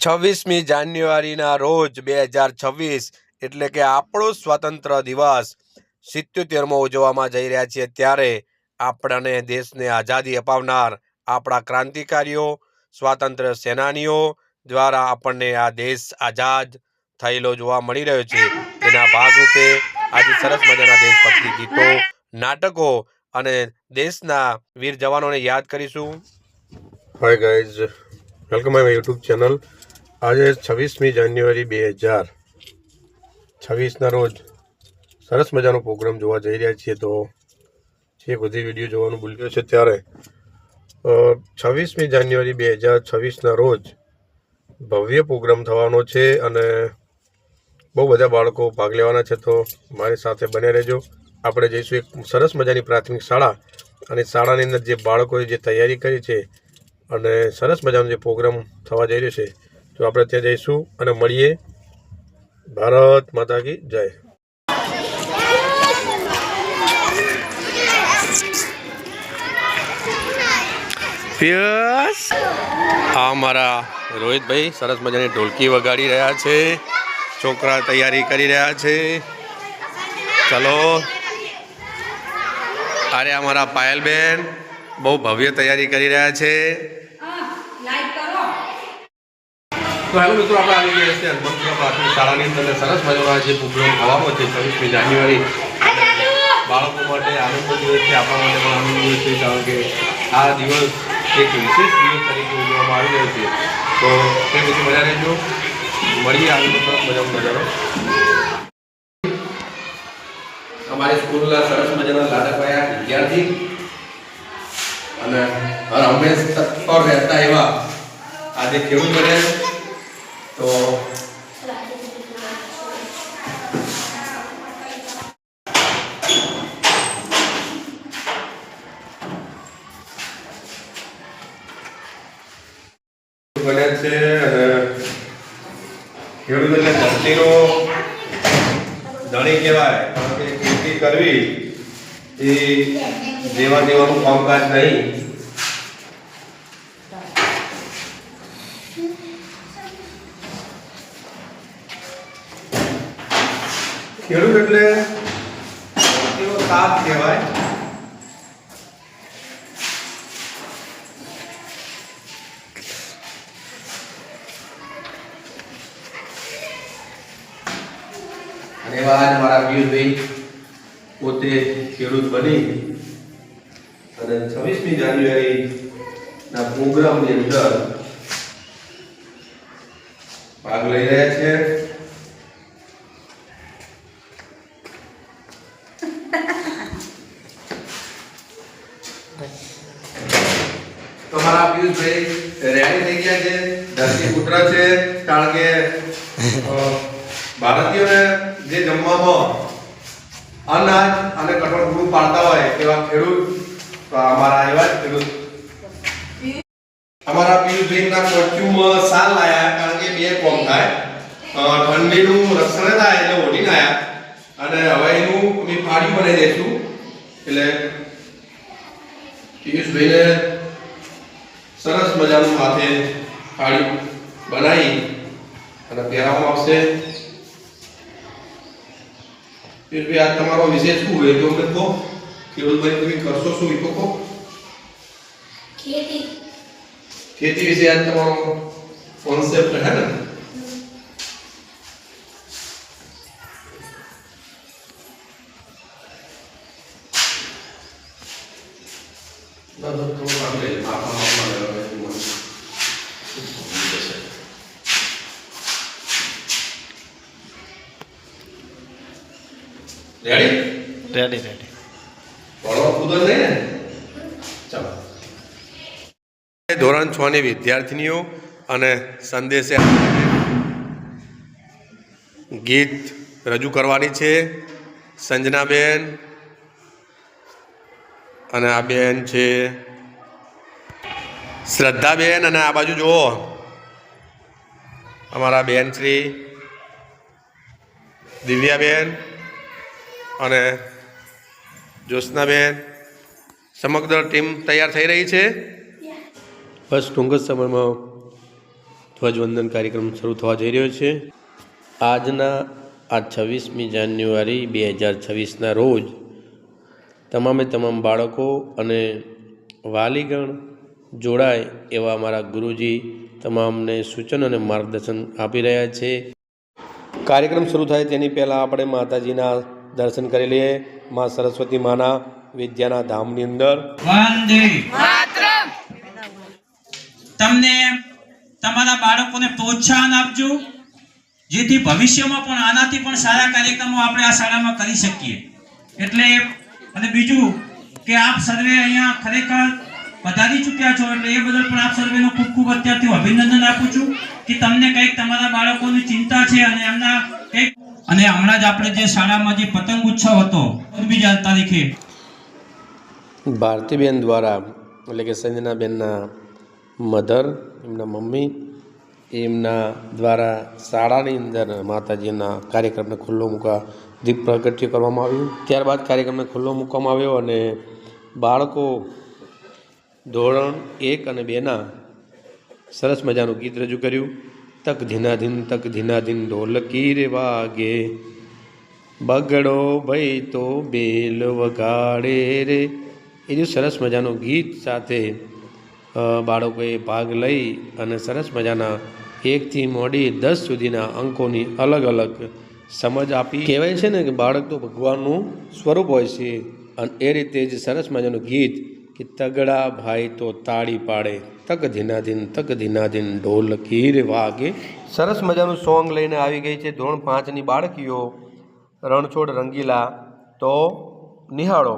છવ્વીસમી જાન્યુઆરીના રોજ બે હજાર છવ્વીસ, એટલે કે આપણો સ્વતંત્ર દિવસ સિત્યોતેરમો ઉજવવામાં જઈ રહ્યા છીએ. ત્યારે આપણને દેશને આઝાદી અપાવનાર આપણા ક્રાંતિકારીઓ સ્વાતંત્ર્ય સેનાનીઓ દ્વારા આપણને આ દેશ આઝાદ થયેલો જોવા મળી રહ્યો છે. તેના ભાગરૂપે આજે સરસ મજાના દેશભક્તિ ગીતો, નાટકો અને દેશના વીર જવાનોને યાદ કરીશું. Hi guys welcome my YouTube channel આજે છવ્વીસમી જાન્યુઆરી બે હજાર છવ્વીસના રોજ સરસ મજાનો પ્રોગ્રામ જોવા જઈ રહ્યા છીએ તો જે બધી વીડિયો જોવાનું ભૂલ્યો છે ત્યારે છવ્વીસમી જાન્યુઆરી બે હજાર છવ્વીસના રોજ ભવ્ય પ્રોગ્રામ થવાનો છે અને બહુ બધા બાળકો ભાગ લેવાના છે તો મારી સાથે બને રહેજો. આપણે જઈશું એક સરસ મજાની પ્રાથમિક શાળા અને શાળાની અંદર જે બાળકોએ જે તૈયારી કરી છે અને સરસ મજાનો જે પ્રોગ્રામ થવા જઈ રહ્યો છે તો આપણે ત્યાં જઈશું અને મળીએ. ભારત માતા કી જય. યસ! આ મારા રોહિતભાઈ સરસ મજાની ઢોલકી વગાડી રહ્યા છે. છોકરા તૈયારી કરી રહ્યા છે. ચલો. અરે અમારા પાયલબેન બહુ ભવ્ય તૈયારી કરી રહ્યા છે. તો મિત્રો, આપણે આવી ગયા છે હનુમંતપુરા પ્રાથમિક શાળાની અંદર સરસ મજાનો જે પ્રોગ્રામ થવાનો છે છવ્વીસમી જાન્યુઆરી. બાળકો માટે આનંદ દિવસ છે, આપણા માટે પણ આનંદ દિવસ છે, કારણ કે આ દિવસ એક વિશેષ દિવસ તરીકે ઉજવવામાં આવી રહ્યો છે. તો તે બધું મજા રહેજો. મળીએ આવી સરસ મજાનો. નજારો અમારી સ્કૂલના સરસ મજાના લાડકવાયા વિદ્યાર્થી અને હંમેશ તત્પર રહેતા એવા આજે ખેડૂત બન્યા તો બન્યા છે અને ખેડૂત એટલે ધરતીનો ધણી કહેવાય કારણ કે ખેતી કરવી એ જેવા તેવાનું કામકાજ નહીં ખેડૂત એટલે ધરતીનો તાપ કહેવાય. અને એવા મારા પિયુષભાઈ પોતે ખેડૂત બની અને છવ્વીસમી જાન્યુઆરી ના પ્રોગ્રામની અંદર ભાગ લઈ રહ્યા છે. તો મારા પિયુષભાઈ રેડી થઈ ગયા છે? ધરતી પુત્ર છે, કારણ કે ભારતીયોને જે જમવામાં અનાજ અને કઠોળ પૂરું પાડતા હોય એવા ખેડૂત, તો અમારા એવા જ ખેડૂત. અમારા પિયુષભાઈના કોસ્ચ્યુમ સાલ લાયા, કારણ કે બે કોમ થાય. ઠંડીનું રક્ષણ થાય એટલે ઓઢીને આવ્યા અને હવે એનું અમે ફાડી બનાવી દઈશું. એટલે પિયુષભાઈને સરસ મજાનું માથે ફાડી બનાવી અને પહેરાવવામાં આવશે પિયુષભાઈ આ તમારો વિષય શું હોય? તો અમને કહો. ખેડૂતભાઈ તમે કરશો શું? એ તો કહો. खेती ખેતી વિશે આજ તમારો કોન્સેપ્ટ હે ને ના? રેડી રેડી રેડી બોલો કૂદો નહીં ને ચાલો ધોરણ છ ની વિદ્યાર્થીનીઓ અને સંદેશે ગીત રજૂ કરવાની છે. સંજનાબેન અને આ બેન છે. શ્રદ્ધાબેન અને આ બાજુ જુઓ. અમારા બેન શ્રી દિવ્યાબેન. અને જ્યોત્સનાબેન સમગ્ર ટીમ તૈયાર થઈ રહી છે. બસ ટૂંક જ સમયમાં ધ્વજવંદન કાર્યક્રમ શરૂ થવા જઈ રહ્યો છે. આજના આ છવ્વીસમી જાન્યુઆરી બે હજાર છવ્વીસના રોજ તમામે તમામ બાળકો અને વાલીગણ જોડાય એવા મારા ગુરુજી તમામને સૂચન અને માર્ગદર્શન આપી રહ્યા છે. કાર્યક્રમ શરૂ થાય તેની પહેલાં આપણે માતાજીના દર્શન કરી લઈએ માં સરસ્વતી માના વિદ્યાના ધામની અંદર. તમને તમારા બાળકોને પ્રોત્સાહન આપજો જેથી ભવિષ્યમાં પણ આનાથી પણ સારા કાર્યક્રમો આપણે આ શાળામાં કરી શકીએ. એટલે અને બીજું કે આપ સર્વે અહીંયા ખરેખર વધારી ચૂક્યા છો એટલે એ બદલ પણ આપ સર્વેનો ખૂબ ખૂબ અત્યારથી અભિનંદન આપું છું કે તમને કંઈક તમારા બાળકોની ચિંતા છે અને એમના કંઈક અને હમણાં જ આપણે જે શાળામાં જે પતંગ ઉત્સવ હતો બીજા તારીખે. ભારતીબેન દ્વારા, એટલે કે સંજનાબેનના મધર, એમના મમ્મી, એમના દ્વારા શાળાની અંદર માતાજીના કાર્યક્રમને ખુલ્લો મૂકવા દીપ પ્રગટ્ય કરવામાં આવ્યું. ત્યારબાદ કાર્યક્રમને ખુલ્લો મૂકવામાં આવ્યો અને બાળકો ધોરણ એક અને બેના સરસ મજાનું ગીત રજૂ કર્યું. તક ધીનાધીન તક ધીનાધીન ઢોલકી રે વાગે. બગડો ભઈ તો બેલ વગાડે રે. એ જો સરસ મજાનું ગીત સાથે બાળકોએ ભાગ લઈ અને સરસ મજાના એકથી મોડી દસ સુધીના અંકોની અલગ અલગ સમજ આપી. કહેવાય છે ને કે બાળક તો ભગવાનનું સ્વરૂપ હોય છે અને એ રીતે જ સરસ મજાનું ગીત કે તગડા ભાઈ તો તાળી પાડે તક ધીનાધીન તક ધીનાધીન ઢોલ કીર વાગે. સરસ મજાનું સોંગ લઈને આવી ગઈ છે ધોરણ પાંચની બાળકીઓ. રણછોડ રંગીલા તો નિહાળો.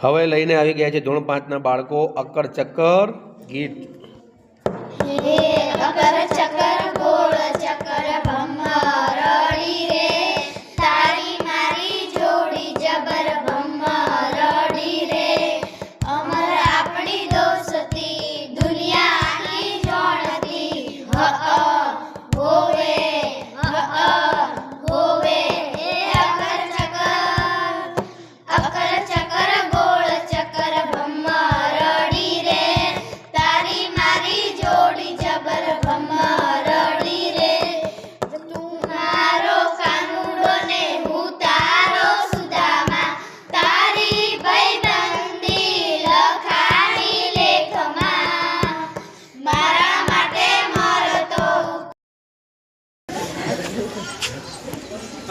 હવે લઈને આવી ગયા છે ધોરણ પાંચના બાળકો અક્કર ચક્કર ગીત.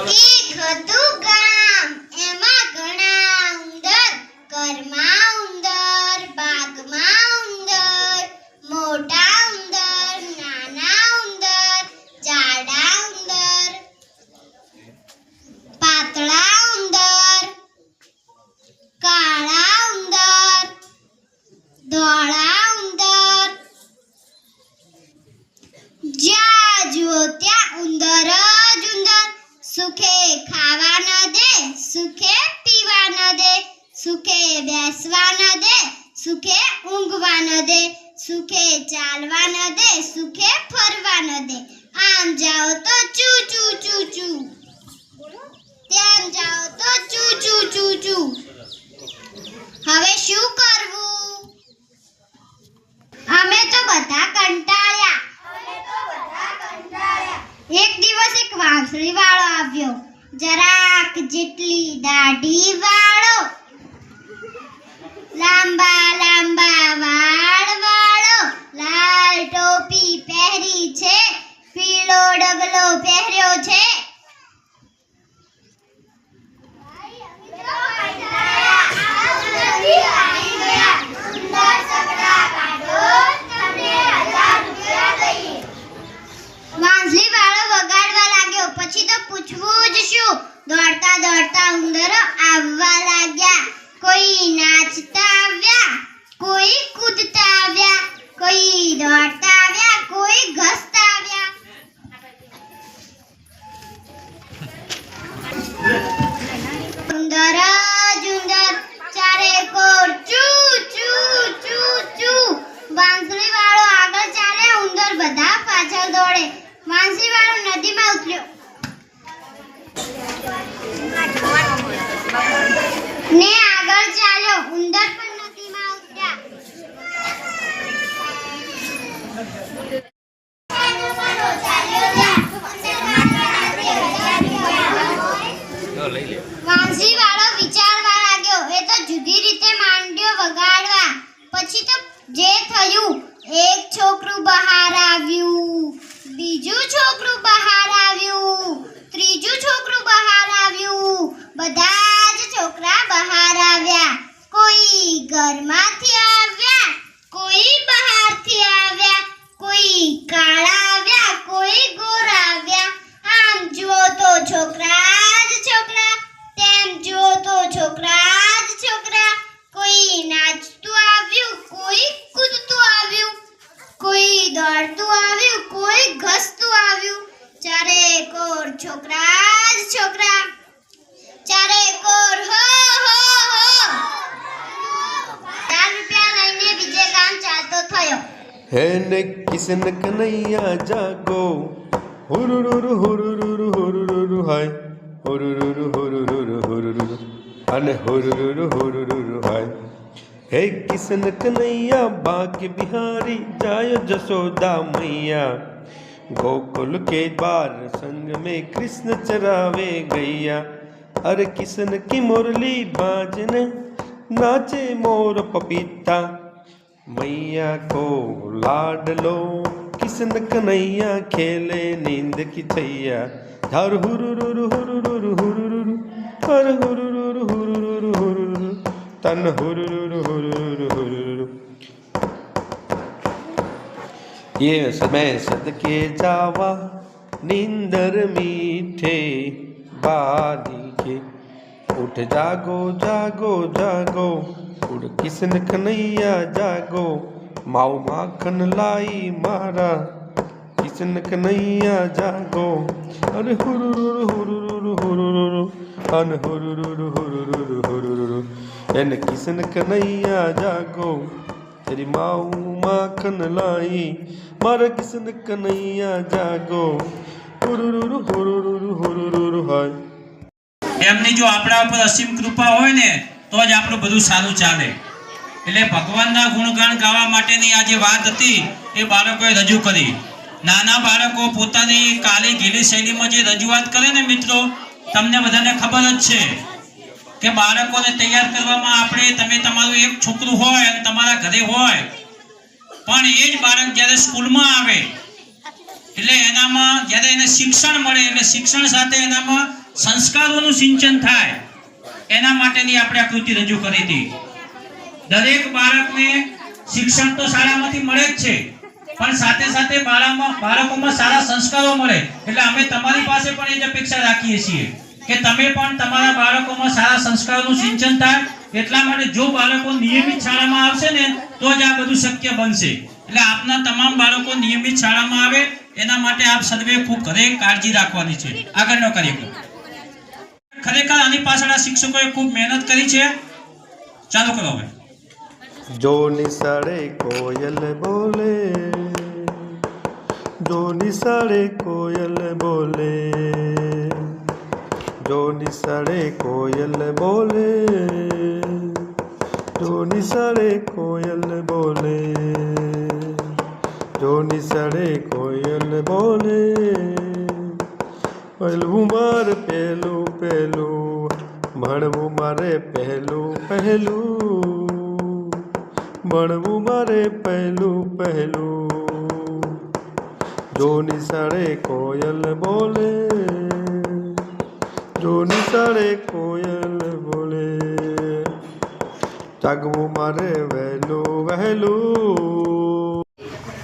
એક હતું. એક વાળો આવ્યો. જરાક જેટલી દાઢી વાળો. લાંબા લાંબા વાળ વાળો. લાલ ટોપી પહેરી છે. પીળો ડગલો પહેર્યો છે. વાંસળી વાળો વગાડવા લાગ્યો. પછી તો પૂછવું જ શું દોડતા દોડતા ઉંદરો આવવા લાગ્યા કોઈ નાચતા આવ્યા કોઈ કૂદતા આવ્યા કોઈ દોડતા આવ્યા કોઈ ઘસતા આવ્યા ઉંદર જ ઉંદર ચારે કોર ચૂ ચૂ ચૂ ચૂ વાંસળી વાળો આગળ ચાલે ઉંદર બધા પાછળ દોડે વાંસળી વાળો નદીમાં ઉતર્યો ને આગળ ચાલ્યો ઉંદર પણ નદીમાં ઉતર્યા વાંસળી વાળો વિચારવા લાગ્યો એ તો જુદી રીતે માંડ્યો વગાડવા પછી તો જે થયું એક છોકરું બહાર આવ્યું બીજું છોકરું બહાર આવ્યું ત્રીજું છોકરું બહાર આવ્યું બધા જ છોકરા બહાર આવ્યા કોઈ ઘરમાંથી આવ્યા, કોઈ બહારથી આવ્યા, કોઈ કાળા આવ્યા, કોઈ ગોરા આવ્યા. આમ જુઓ તો છોકરા જ છોકરા, તેમ જુઓ તો છોકરા જ છોકરા. કોઈ નાચતું આવ્યું, કોઈ કૂદતું આવ્યું. કોઈ દોડતું આવ્યું, કોઈ ઘસતું આવ્યું. ચારે કોર છોકરા જ છોકરા. ચારે કોર હો હો હો ચાર રૂપિયા લઈને બીજે ગામ ચાલતો હે ને કિસન કનૈયા જાગો હુરુરુરુ હુરુરુરુ હુરુરુરુ હાય હુરુરુરુ હુરુરુરુ હુરુરુરુ અને હુરુરુરુ હુરુરુરુ હાય હે કિસન કનૈયા બાગ બિહારી જાય જશોદા મૈયા ગોકુલ કે બાર સંગ મેં કૃષ્ણ ચરાવે ગયા અરે કિસન કી મુરલી બાજને નાચે મોર પપીતા मैया को लाडलो किशन कन्हैया खेले नींद की छैया हर हुरुरुरु हुरुरुरु हुरुरुरु हर हुरुरुरु हुरुरुरु हुरुरुरु तन हुरुरुरु हुरुरुरु हुरुरुरु ये समय सदके जावा नींदर मीठे बादी के उठ जागो जागो जागो उड़ किसन कन्हैया जागो माओ माखन लाई मारा किसन कन्हैया जागो अरे हुरुरुरु हुरुरुरु हुरुरुरु अन हुरुरुरु हुरुरुरु हुरुरुरु एन किसन कन्हैया जागो तेरी माऊ माखन लाई मारा किसन कन्हैया जागो हुरुरुरु हुरुरुरु हुरुरुरु हाय એમની જો આપણા ઉપર અસીમ કૃપા હોય ને તો જ આપણું બધું સારું ચાલે. એટલે ભગવાનના ગુણગાન ગાવા માટેની આ જે વાત હતી, એ બાળકોએ રજૂ કરી. નાના બાળકો પોતાની કાલી ગીલી શૈલીમાં જે રજૂઆત કરે ને મિત્રો, તમને બધાને ખબર જ છે કે બાળકોને તૈયાર કરવામાં આપણે, તમે તમારું એક છોકરું હોય અને તમારા ઘરે હોય, પણ એ જ બાળક જ્યારે સ્કૂલમાં આવે, એટલે એનામાં જ્યારે એને શિક્ષણ મળે, એટલે શિક્ષણ સાથે એનામાં સંસ્કારોનું સિંચન થાય. એના માટેની આપણે આ કૃતિ રજૂ કરી હતી. દરેક બાળકને શિક્ષણ તો શાળામાંથી મળે જ છે, પણ સાથે સાથે બાળકોમાં સારા સંસ્કારો મળે. એટલે અમે તમારી પાસે પણ એ જ અપેક્ષા રાખીએ છીએ કે તમે પણ તમારા બાળકોમાં સારા સંસ્કારોનું સિંચન થાય. એટલા માટે જો બાળકો નિયમિત શાળામાં આવશે ને, તો જ આ બધું શક્ય બનશે. એટલે આપના તમામ બાળકો નિયમિત શાળામાં આવે. એના માટે આપ સર્વે ખૂબ ઘરે કાળજી રાખવાની છે. આગળનો કાર્યક્રમ. ખરેખર આની પાછળ આ શિક્ષકોએ ખૂબ મહેનત કરી છે. ચાલુ કરો હવે. જો નિશાળે કોયલ બોલે, જો નિશાળે કોયલ બોલે, જો નિશાળે કોયલ બોલે, જો નિશાળે કોયલ બોલે, જો નિશાળે કોયલ બોલે પહેલું માર પહેલું પહેલું ભણવું મારે પહેલું પહેલું ભણવું મારે પહેલું પહેલું જો નિશાળે કોયલ બોલે જો નિશાળે કોયલ બોલે જાગવું મારે વહેલું વહેલું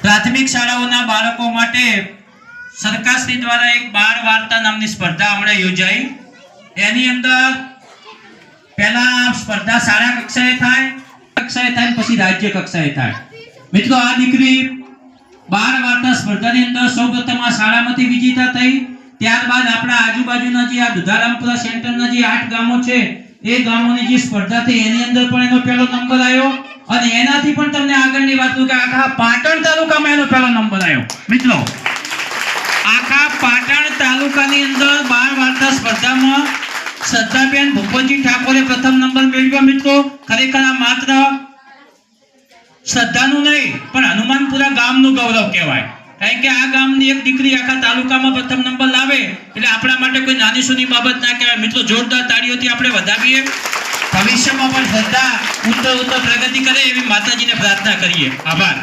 પ્રાથમિક શાળાઓના બાળકો માટે સરકારશ્રી દ્વારા એક બાળ વાર્તા નામની સ્પર્ધા હમણાં યોજાઈ. એની અંદર પહેલા સ્પર્ધા શાળા કક્ષાએ થાય કક્ષાએ થાય પછી રાજ્ય કક્ષાએ થાય. મિત્રો, આ દીકરી બાળ વાર્તા સ્પર્ધાની અંદર સૌપ્રથમ આ શાળામાંથી વિજેતા થઈ. ત્યારબાદ આપણા આજુબાજુના જે આ દુધારામપુરા સેન્ટરના જે આઠ ગામો છે, એ ગામોની જે સ્પર્ધા થઈ, એની અંદર પણ એનો પહેલો નંબર આવ્યો. અને એનાથી પણ તમને આગળની વાત કે આખા પાટણ તાલુકામાં એનો પહેલો નંબર આવ્યો. મિત્રો આખા પાટણ તાલુકાની અંદર બાર વાર્તા સ્પર્ધામાં શ્રદ્ધાબેન ભૂપતજી ઠાકોરે પ્રથમ નંબર મેળવ્યો મિત્રો. ખરેખર આ માત્ર શ્રદ્ધાનું નહીં, પણ હનુમાનપુરા ગામનું ગૌરવ કહેવાય. કારણ કે આ ગામની એક દીકરી આખા તાલુકામાં પ્રથમ નંબર લાવે, એટલે આપણા માટે કોઈ નાની સુની બાબત ના કહેવાય. મિત્રો, જોરદાર તાળીઓથી આપણે વધાવીએ. ભવિષ્યમાં પણ શ્રદ્ધા ઉત્તર ઉત્તર પ્રગતિ કરે એવી માતાજીને પ્રાર્થના કરીએ. આભાર.